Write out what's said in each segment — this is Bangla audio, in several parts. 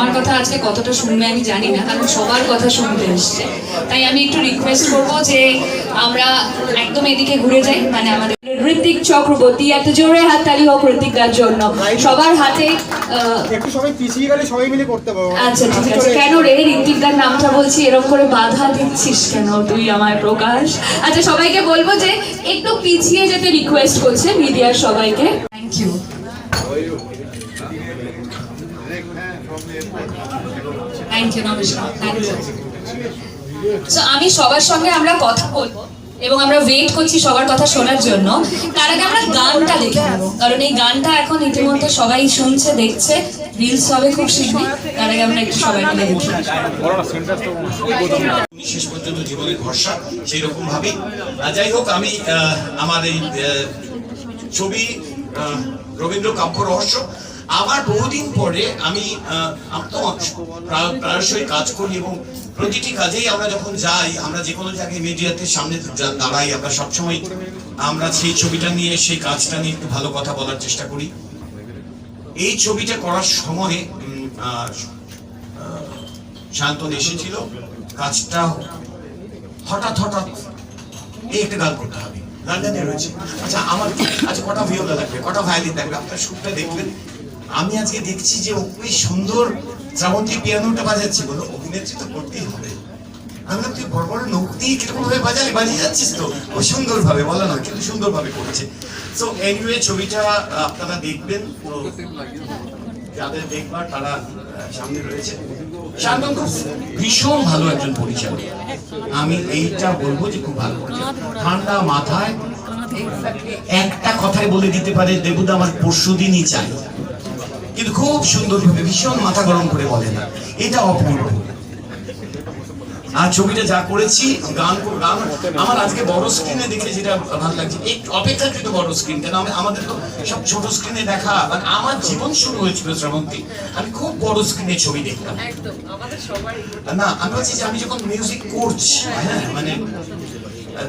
আমার কথা আজকে কতটা শুনবে আমি জানি না কারণ সবার কথা শুনতে এসছে। তাই আমি একটু রিকোয়েস্ট করব যে আমরা একদম এদিকে ঘুরে যাই মানে আমাদের ঋত্বিক চক্রবর্তী এত জোরে হাততালি হোক ঋত্বিকদার জন্য। সবার হাতে আহ, একটু সবাই পিছিয়ে গেলে সবাই মিলে করতে পারব। আচ্ছা ঠিক আছে। কেন রে? ঋত্বিকদার নামটা বলছি এরকম করে বাধা দিচ্ছিস কেন তুই আমার প্রকাশ? আচ্ছা সবাইকে বলব যে একটু পিছিয়ে যেতে রিকোয়েস্ট করছে মিডিয়ার সবাইকে। থ্যাংক ইউ আমি সবার সঙ্গে আমরা কথা বলব এবং আমরা ওয়েট করছি সবার কথা শোনার জন্য। তার আগে আমরা গানটা দেখে নেব। কারণ এই গানটা এখন ইতিমধ্যে সবাই শুনছে, দেখছে রিলস হবে খুব শীঘ্রই। তার আগে আমরা একটু সবাই মিলে দেখি। শেষ পর্যন্ত জীবনের ভরসা সেই রকম ভাবে যাই হোক, আমি আমার এই ছবি রবীন্দ্র কাব্য রহস্য আবার বহুদিন পরে আমি তো প্রায়শই কাজ করি এবং প্রতিটি কাজেই আমরা যখন যাই আমরা যে কোনো জায়গায় মিডিয়াতে সামনে দাঁড়াই আমরা সবসময় আমরা সেই ছবিটা নিয়ে সেই কাজটা নিয়ে একটু ভালো কথা বলার চেষ্টা করি। এই ছবিটা করার সময় শান্তন এসেছিল। কাজটা হঠাৎ হঠাৎ এই একটা গান করতে হবে। রয়েছে। আচ্ছা আমার আচ্ছা কটা ভিওলা লাগবে? কটা ভায়োলিন লাগবে? আপনার সুরটা দেখবেন। আমি আজকে দেখছি যে ও বেশ সুন্দর শ্রাবন্তী পিয়ানোটা বাজাচ্ছে। বলো, অভিনেত্রী তো করতেই হবে। আমি তুই বড় বড় নৌক দিয়ে কীরকম ভাবে বাজালি বাজিয়ে যাচ্ছিস তো? ও সুন্দর ভাবে বলা নয় কিন্তু সুন্দর ভাবে করেছে। সো এনিওয়ে ছবিটা আপনারা দেখবেন যাদের দেখবার, তারা সামনে রয়েছে। শান্তন খুব ভীষণ ভালো একজন পরিচালক। আমি এইটা বলব যে খুব ভালো ঠান্ডা মাথায় একটা কথাই বলে দিতে পারে, দেবুদা আমার পরশু দিনই চাই কিন্তু খুব সুন্দরভাবে ভীষণ মাথা গরম করে বলে না। এটা অপূর্ব। আর ছবিটা যা করেছি গান গান আমার আজকে বড় স্ক্রিনে দেখে যেটা ভালো লাগছে একটু অপেক্ষাকৃত বড় স্ক্রিন কেন আমি আমাদের তো সব ছোট স্ক্রিনে দেখা মানে আমার জীবন শুরু হয়েছিল শ্রাবন্তী আমি খুব বড় স্ক্রিনে ছবি দেখতাম। না আমি বলছি যে আমি যখন মিউজিক করছি হ্যাঁ মানে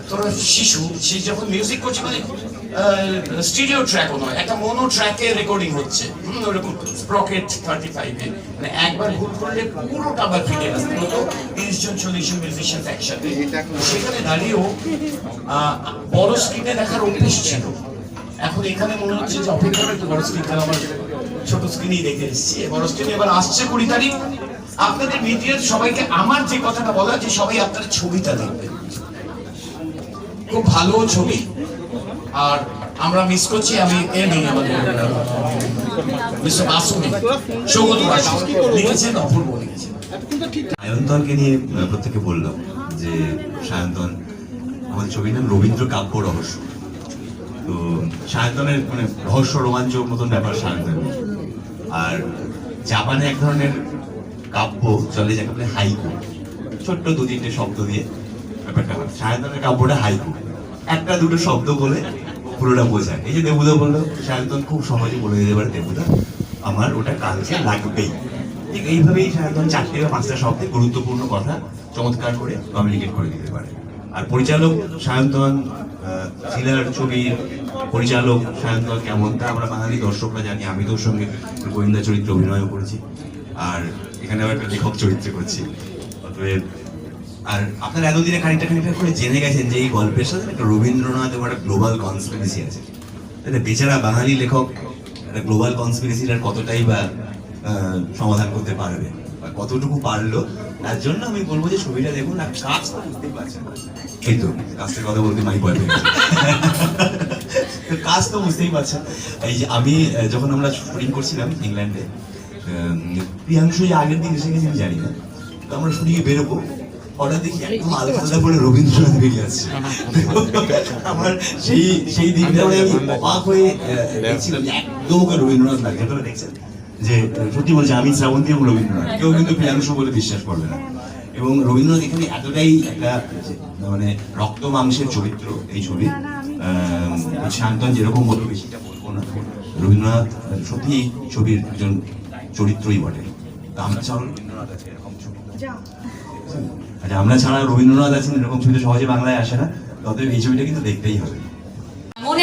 তোরা শিশু সে যখন মিউজিক করছে মানে স্টুডিও ট্র্যাকও নয়, একটা মনো ট্র্যাকে রেকর্ডিং হচ্ছে। ওরকম স্প্রকেট থার্টি ফাইভে মানে একবার ভুল করলে পুরোটা আবার ফিরে আসতে হতো তিরিশ জন, চল্লিশ জন মিউজিশিয়ান একসাথে। সেখানে দাঁড়িয়েও বড় স্ক্রিনে দেখার অভ্যেস ছিল। এখন এখানে মনে হচ্ছে যে অপেক্ষা একটু বড় স্ক্রিন কারণ আমার ছোট স্ক্রিনেই দেখে এসেছি। বড় স্ক্রিনে এবার আসছে কুড়ি তারিখ। আপনাদের মিডিয়ার সবাইকে আমার যে কথাটা বলা যে সবাই আপনার ছবিটা দেখবেন খুব ভালো ছবি। আর আমরা মিস করছি, আমি এ আমাদের মিস্টার বাসু লিখেছেন, অপূর্ব লিখেছেন। সায়ন্তনকে নিয়ে প্রত্যেকে বললাম যে, সায়ন্তন, আমাদের ছবির নাম রবীন্দ্র কাব্য রহস্য। তো, সায়ন্তনের মানে রহস্য রোমাঞ্চ মতন ব্যাপার সায়ন্তন আর জাপানে এক ধরনের কাব্য চলে, যাকে বলে হাইকু। ছোট্ট দু তিনটে শব্দ দিয়ে ব্যাপারটা সায়ন্তনের কাব্যটা হাইকু। একটা দুটো শব্দ বলে পুরোটা বোঝায়। এই যে দেবুদা বলল, সায়ন্তন খুব সহজে বলে দিতে পারে, দেবুদা, আমার ওটা কালকে লাগবেই। ঠিক এইভাবেই সায়ন্তন চারটে বা পাঁচটা শব্দে গুরুত্বপূর্ণ কথা চমৎকার করে কমিউনিকেট করে দিতে পারে। আর পরিচালক সায়ন্তন থ্রিলার ছবির পরিচালক সায়ন্তন কেমন তা আমরা বাঙালি দর্শকরা জানি আমি তোর সঙ্গে গোয়েন্দা চরিত্রে অভিনয় করেছি। আর এখানে একটা লেখক চরিত্রে করছি। অতএব আর আপনারা এতদিনে খানিকটা খানিকটা করে জেনে গেছেন যে এই গল্পের সাথে একটা রবীন্দ্রনাথ এবং একটা গ্লোবাল কনস্পিরেসি আছে। বেচারা বাঙালি লেখক একটা গ্লোবাল কনস্পিরেসির আর কতটাই বা সমাধান করতে পারবে বা কতটুকু পারল, তার জন্য আমি বলব যে ছবিটা দেখুন আর কাজ তো বুঝতেই পারছেন কিন্তু কাজটার কথা বলতে মাই ভয় কাজ তো বুঝতেই পারছেন এই যে আমি যখন আমরা শুটিং করছিলাম ইংল্যান্ডে প্রিয়াংশু যে আগের দিন এসে গেছে, আমি জানি না। তো আমরা শুটিংয়ে বেরোবো হঠাৎ দেখি একদম আলাদা আলাদা করে রবীন্দ্রনাথ বেরিয়ে আসছে। আমার সেই সেই দিনটা মানে আমি অবাক হয়ে দেখছিলাম একদম ওকে রবীন্দ্রনাথ লাগছে আপনারা দেখছেন যে, সত্যি বলছে আমি শ্রাবন্তী এবং রবীন্দ্রনাথ। কেউ কিন্তু প্রিয়াংশু বলে বিশ্বাস করবে না। এবং রবীন্দ্রনাথ এখানে এতটাই একটা মানে রক্ত মাংসের চরিত্র এই ছবি। শান্তন যেরকম বলব, বেশিটা বলব না। রবীন্দ্রনাথ সত্যি ছবির একজন চরিত্রই বটে। তা আমরা ছাড়াও রবীন্দ্রনাথ আছে, এরকম ছবি। আচ্ছা আমরা ছাড়া রবীন্দ্রনাথ আছেন, এরকম ছবি সহজে বাংলায় আসে না। তবে এই ছবিটা কিন্তু দেখতেই হবে।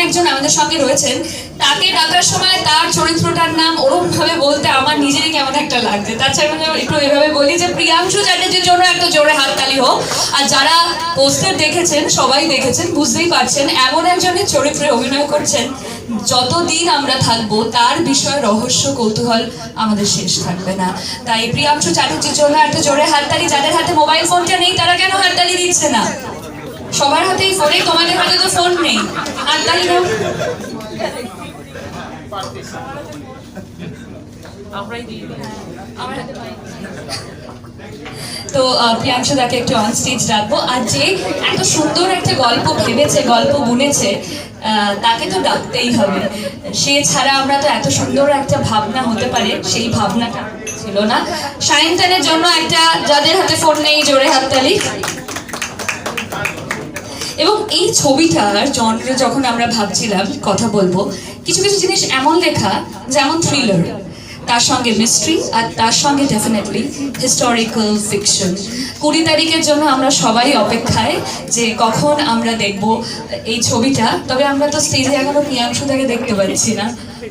একজন আমাদের সঙ্গে রয়েছেন। তাকে ডাকার সময় তার চরিত্রটার নাম ওরম ভাবে বলতে আমার নিজেরই কেমন একটা লাগছে। তাছাড়া একটু এভাবে বলি যে, প্রিয়াংশু চ্যাটার্জির জন্য একটা জোরে হাততালি হোক। আর যারা পোস্টার দেখেছেন, সবাই দেখেছেন, বুঝতেই পারছেন, এমন একজনের চরিত্রে অভিনয় করছেন যতদিন আমরা থাকব, তার বিষয়ে রহস্য কৌতূহল আমাদের শেষ থাকবে না। তাই প্রিয়াংশু চ্যাটার্জির জন্য একটা জোরে হাততালি, যাদের হাতে মোবাইল ফোনটা নেই, তারা কেন হাততালি দিচ্ছে না? সবার হাতেই ফোনে তোমাদের হাতে তো ফোন নেই। হাততালি দাও। আমরাই নেই। তো আহ, প্রিয়াংশু দাকে একটু অন স্টেজ রাখব আর যে এত সুন্দর একটা গল্প ভেবেছে গল্প বুনেছে তাকে তো ডাকতেই হবে। সে ছাড়া আমরা তো এত সুন্দর একটা ভাবনা হতে পারে সেই ভাবনাটা ছিল না। সায়ন্তানের জন্য একটা যাদের হাতে ফোন নেই জোরে হাততালি। এবং এই ছবিটার জনরে যখন আমরা ভাবছিলাম কথা বলব কিছু কিছু জিনিস এমন লেখা যেমন থ্রিলার তার সঙ্গে মিস্ট্রি আর তার সঙ্গে ডেফিনেটলি হিস্টোরিক্যাল ফিকশন কুড়ি তারিখের জন্য আমরা সবাই অপেক্ষায় যে কখন আমরা দেখব এই ছবিটা, তবে আমরা তো স্টেজে এখনও প্রিয়াংশু তাকে দেখতে পাচ্ছি না।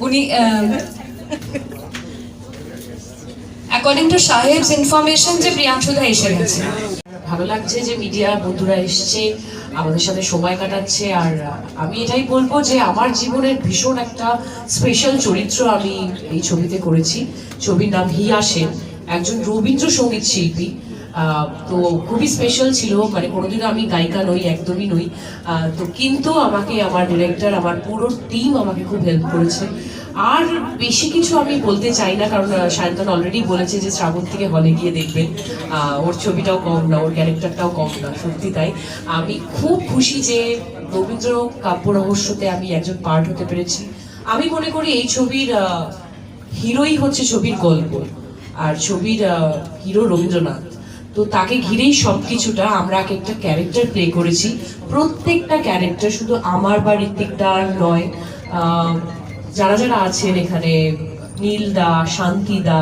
উনি অ্যাকর্ডিং টু সাহেবস ইনফরমেশন যে প্রিয়াংশুদা এসে গেছে। ভালো লাগছে যে মিডিয়া বন্ধুরা এসছে। আমাদের সাথে সময় কাটাচ্ছে আর আমি এটাই বলব যে আমার জীবনের ভীষণ একটা স্পেশাল চরিত্র আমি এই ছবিতে করেছি। ছবির নাম হিয়া সেন, একজন রবীন্দ্রসঙ্গীত শিল্পী। তো খুবই স্পেশাল ছিল মানে কোনোদিনও আমি গায়িকা নই, একদমই নই। তো কিন্তু আমাকে, আমার ডিরেক্টর আমার পুরো টিম আমাকে খুব হেল্প করেছে। আর বেশি কিছু আমি বলতে চাই না, কারণ সায়ন্তন অলরেডি বলেছে যে শ্রাবণ থেকে হলে গিয়ে দেখবেন ওর ছবিটাও কম না, ওর ক্যারেক্টারটাও কম না, সত্যি তাই। আমি খুব খুশি যে রবীন্দ্র কাব্য রহস্যতে আমি একজন পার্ট হতে পেরেছি। আমি মনে করি এই ছবির হিরোই হচ্ছে ছবির গল্প, আর ছবির হিরো রবীন্দ্রনাথ। তো তাকে ঘিরেই সব কিছুটা আমরা এক একটা ক্যারেক্টার প্লে করেছি। প্রত্যেকটা ক্যারেক্টার শুধু আমার বা ঋত্বিকদার নয় যারা যারা আছেন এখানে নীল দা শান্তি দা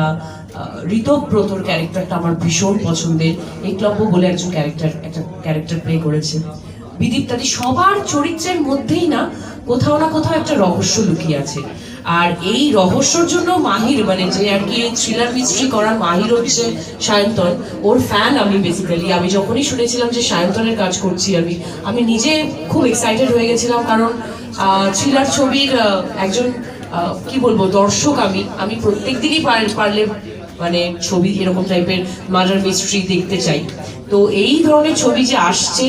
ঋতব্রতর ক্যারেক্টারটা আমার ভীষণ পছন্দের। একলব্য বলে একজন ক্যারেক্টার, একটা ক্যারেক্টার প্লে করেছে। বিদীপ্তাদি সবার চরিত্রের মধ্যেই না কোথাও না কোথাও একটা রহস্য লুকিয়ে আছে। আর এই রহস্যর জন্য মাহির মানে যে আর কি থ্রিলার মিস্ট্রি করার মাহির হচ্ছে সায়ন্তন, ওর ফ্যান আমি বেসিক্যালি আমি যখনই শুনেছিলাম যে সায়ন্তনের কাজ করছি আমি আমি নিজে খুব এক্সাইটেড হয়ে গেছিলাম কারণ থ্রিলার ছবির একজন কি বলব, দর্শক আমি আমি প্রত্যেক দিনই পারলে মানে ছবি এরকম টাইপের মার্ডার মিস্ট্রি দেখতে চাই। তো এই ধরনের ছবি যে আসছে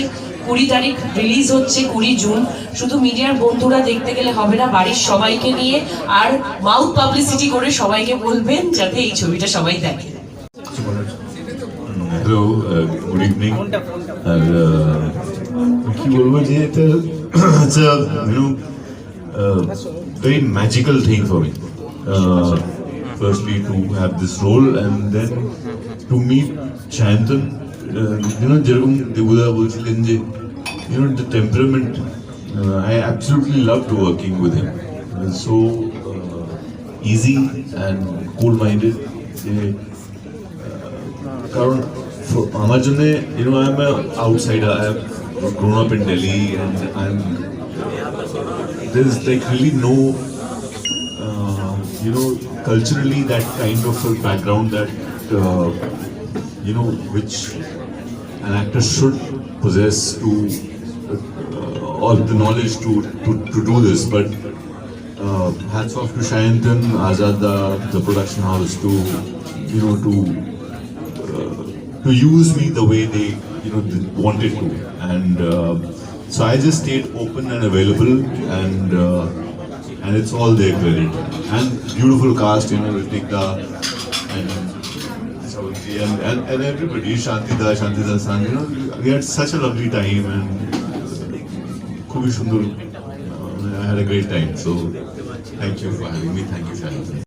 কুড়ি তারিখ রিলিজ হচ্ছে কুড়ি জুন। শুধু মিডিয়ার বন্ধুরা দেখতে গেলে হবে না বাড়ির সবাইকে নিয়ে আর মাউথ পাবলিসিটি করে সবাইকে বলবেন যাতে এই ছবিটা সবাই দেখে। আর uh, কি বলব যে know uh, very magical thing for me. Uh, firstly to have this role and then to meet Chantan uh, you know যেরকম দেবুদা বলছিলেন যে you know the temperament uh, I absolutely loved working with him It was so uh, easy and cool minded কারণ for- আমার জন্য you know I'm a outsider I have grown up in Delhi and I'm there's like really no uh, you know culturally that kind of a background that uh, you know which an actor should possess to uh, all the knowledge to, to, to do this but uh, hats off to Shayantan, Azad, the, the production house to you know to to use me the way they you know they wanted to. And uh, so i just stayed open and available and uh, and it's all their credit. And beautiful cast you know Ritika and and, and, and everybody, Shantida, Shantida San, you know, we had such a lovely time and Kubi uh, Shundur, I had a great time. So thank you for having me. Thank you, Shantida.